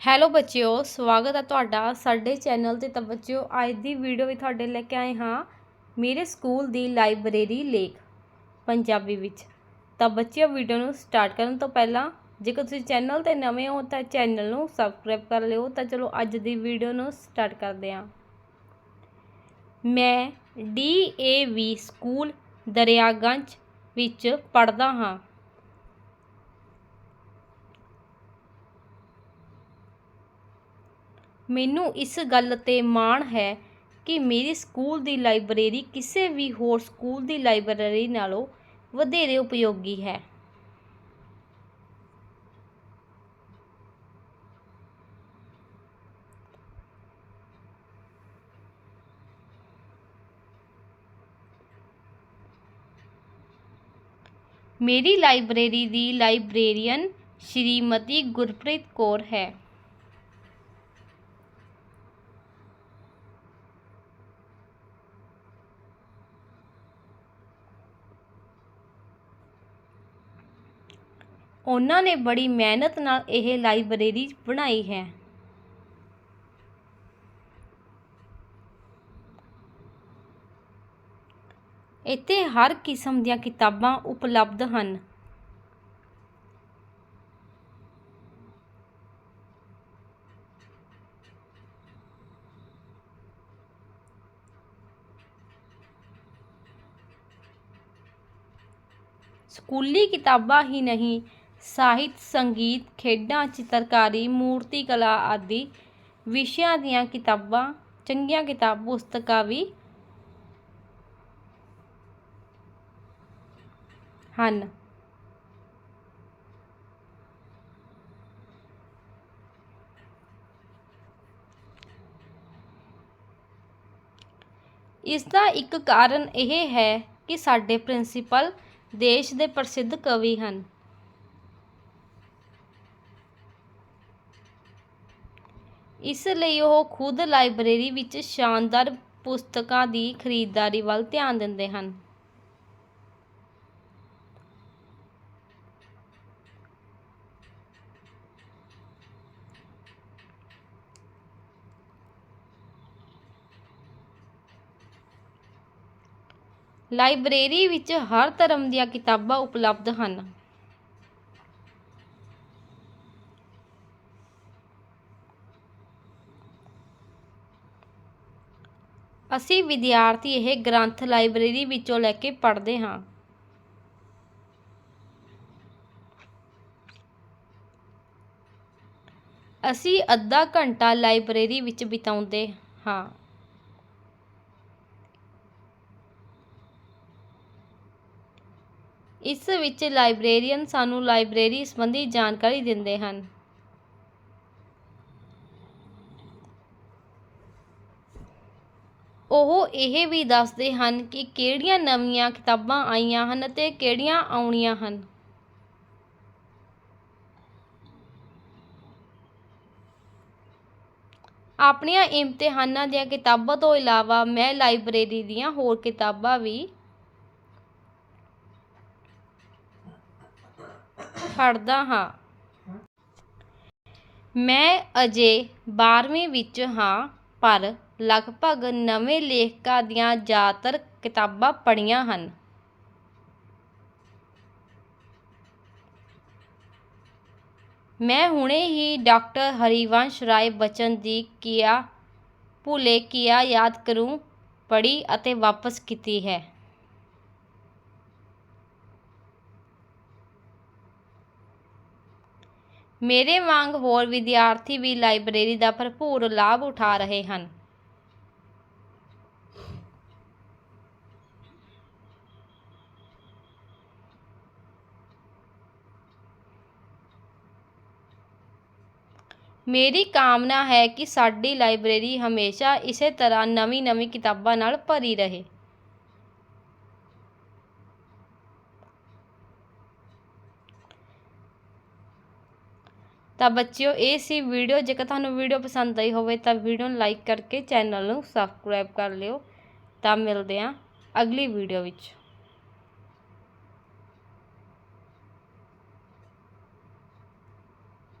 Hello ਬੱਚਿਓ, ਸਵਾਗਤ ਹੈ ਤੁਹਾਡਾ ਸਾਡੇ ਚੈਨਲ ਤੇ। ਤਾਂ ਬੱਚਿਓ, ਅੱਜ ਦੀ ਵੀਡੀਓ ਵੀ ਤੁਹਾਡੇ ਲੈ ਕੇ ਆਏ ਹਾਂ। ਮੇਰੇ ਸਕੂਲ ਦੀ ਲਾਇਬ੍ਰੇਰੀ ਲੇਖ, ਪੰਜਾਬੀ ਵਿੱਚ। ਤਾਂ ਬੱਚਿਓ ਵੀਡੀਓ ਨੂੰ ਸਟਾਰਟ ਕਰਨ ਤੋਂ ਪਹਿਲਾਂ, ਜੇਕਰ ਤੁਸੀਂ ਚੈਨਲ ਤੇ ਨਵੇਂ ਹੋ, ਤਾਂ ਚੈਨਲ ਨੂੰ ਸਬਸਕ੍ਰਾਈਬ ਕਰ ਲਿਓ। ਤਾਂ ਚਲੋ, ਅੱਜ ਦੀ ਵੀਡੀਓ ਨੂੰ ਸਟਾਰਟ ਕਰਦੇ ਹਾਂ। ਮੈਂ ਡੀ ਏ ਵੀ ਸਕੂਲ ਦਰਿਆਗੰਜ ਵਿੱਚ ਪੜ੍ਹਦਾ ਹਾਂ। ਮੈਨੂੰ ਇਸ ਗੱਲ 'ਤੇ ਮਾਣ ਹੈ ਕਿ ਮੇਰੀ ਸਕੂਲ ਦੀ ਲਾਇਬ੍ਰੇਰੀ ਕਿਸੇ ਵੀ ਹੋਰ ਸਕੂਲ ਦੀ ਲਾਇਬ੍ਰੇਰੀ ਨਾਲੋਂ ਵਧੇਰੇ ਉਪਯੋਗੀ ਹੈ। ਮੇਰੀ ਲਾਇਬ੍ਰੇਰੀ ਦੀ ਲਾਇਬ੍ਰੇਰੀਅਨ ਸ਼੍ਰੀਮਤੀ ਗੁਰਪ੍ਰੀਤ ਕੌਰ ਹੈ। ਉਹਨਾਂ ਨੇ ਬੜੀ ਮਿਹਨਤ ਨਾਲ ਇਹ ਲਾਇਬ੍ਰੇਰੀ ਬਣਾਈ ਹੈ। ਇੱਥੇ ਹਰ ਕਿਸਮ ਦੀਆਂ ਕਿਤਾਬਾਂ ਉਪਲਬਧ ਹਨ। ਸਕੂਲੀ ਕਿਤਾਬਾਂ ਹੀ ਨਹੀਂ ਸਾਹਿਤ, ਸੰਗੀਤ, ਖੇਡਾਂ, ਚਿੱਤਰਕਾਰੀ, ਮੂਰਤੀ, ਕਲਾ ਆਦਿ ਵਿਸ਼ਿਆਂ ਦੀਆਂ ਕਿਤਾਬਾਂ, ਚੰਗੀਆਂ ਕਿਤਾਬ, ਪੁਸਤਕਾਂ ਵੀ ਹਨ। ਇਸ ਦਾ ਇੱਕ ਕਾਰਨ ਇਹ ਹੈ ਕਿ ਸਾਡੇ ਪ੍ਰਿੰਸੀਪਲ ਦੇਸ਼ ਦੇ ਪ੍ਰਸਿੱਧ ਕਵੀ ਹਨ। ਇਸ ਲਈ ਉਹ ਖੁਦ ਲਾਇਬ੍ਰੇਰੀ ਵਿੱਚ ਸ਼ਾਨਦਾਰ ਪੁਸਤਕਾਂ ਦੀ ਖਰੀਦਦਾਰੀ ਵੱਲ ਧਿਆਨ ਦਿੰਦੇ ਹਨ। ਲਾਇਬ੍ਰੇਰੀ ਵਿੱਚ ਹਰ ਧਰਮ ਦੀਆਂ ਕਿਤਾਬਾਂ ਉਪਲਬਧ ਹਨ। ਅਸੀਂ ਵਿਦਿਆਰਥੀ ਇਹ ਗ੍ਰੰਥ ਲਾਇਬ੍ਰੇਰੀ ਵਿੱਚੋਂ ਲੈ ਕੇ ਪੜ੍ਹਦੇ ਹਾਂ। ਅਸੀਂ ਅੱਧਾ ਘੰਟਾ ਲਾਇਬ੍ਰੇਰੀ ਵਿੱਚ ਬਿਤਾਉਂਦੇ ਹਾਂ। ਇਸ ਵਿੱਚ ਲਾਇਬ੍ਰੇਰੀਅਨ ਸਾਨੂੰ ਲਾਇਬ੍ਰੇਰੀ ਸੰਬੰਧੀ ਜਾਣਕਾਰੀ ਦਿੰਦੇ ਹਨ। ਉਹ ਇਹ ਵੀ ਦੱਸਦੇ ਹਨ ਕਿ ਕਿਹੜੀਆਂ ਨਵੀਆਂ ਕਿਤਾਬਾਂ ਆਈਆਂ ਹਨ ਅਤੇ ਕਿਹੜੀਆਂ ਆਉਣੀਆਂ ਹਨ। ਆਪਣੀਆਂ ਇਮਤਿਹਾਨਾਂ ਦੀਆਂ ਕਿਤਾਬਾਂ ਤੋਂ ਇਲਾਵਾ ਮੈਂ ਲਾਇਬ੍ਰੇਰੀ ਦੀਆਂ ਹੋਰ ਕਿਤਾਬਾਂ ਵੀ ਪੜ੍ਹਦਾ ਹਾਂ। ਮੈਂ ਅਜੇ 12ਵੀਂ ਵਿੱਚ ਹਾਂ, ਪਰ ਲਗਭਗ ਨਵੇਂ ਲੇਖਕਾਂ ਦੀਆਂ ਜ਼ਿਆਦਾਤਰ ਕਿਤਾਬਾਂ ਪੜ੍ਹੀਆਂ ਹਨ। ਮੈਂ ਹੁਣੇ ਹੀ ਡਾਕਟਰ ਹਰੀਵੰਸ਼ ਰਾਏ ਬਚਨ ਦੀ ਕੀਆ ਭੁਲੇ ਕੀਆ ਯਾਦ ਕਰੂੰ, ਪੜ੍ਹੀ ਅਤੇ ਵਾਪਸ ਕੀਤੀ ਹੈ। ਮੇਰੇ ਵਾਂਗ ਹੋਰ ਵਿਦਿਆਰਥੀ ਵੀ ਲਾਇਬ੍ਰੇਰੀ ਦਾ ਭਰਪੂਰ ਲਾਭ ਉਠਾ ਰਹੇ ਹਨ। ਮੇਰੀ ਕਾਮਨਾ ਹੈ ਕਿ ਸਾਡੀ ਲਾਇਬ੍ਰੇਰੀ ਹਮੇਸ਼ਾ ਇਸੇ ਤਰ੍ਹਾਂ ਨਵੀਂ-ਨਵੀਂ ਕਿਤਾਬਾਂ ਨਾਲ ਭਰੀ ਰਹੇ। ਤਾਂ ਬੱਚਿਓ, ਇਹ ਸੀ ਵੀਡੀਓ। ਜੇਕਰ ਤੁਹਾਨੂੰ ਵੀਡੀਓ ਪਸੰਦ ਆਈ ਹੋਵੇ ਤਾਂ ਵੀਡੀਓ ਨੂੰ ਲਾਈਕ ਕਰਕੇ ਚੈਨਲ ਨੂੰ ਸਬਸਕ੍ਰਾਈਬ ਕਰ ਲਿਓ। ਤਾਂ ਮਿਲਦੇ ਹਾਂ ਅਗਲੀ ਵੀਡੀਓ ਵਿੱਚ।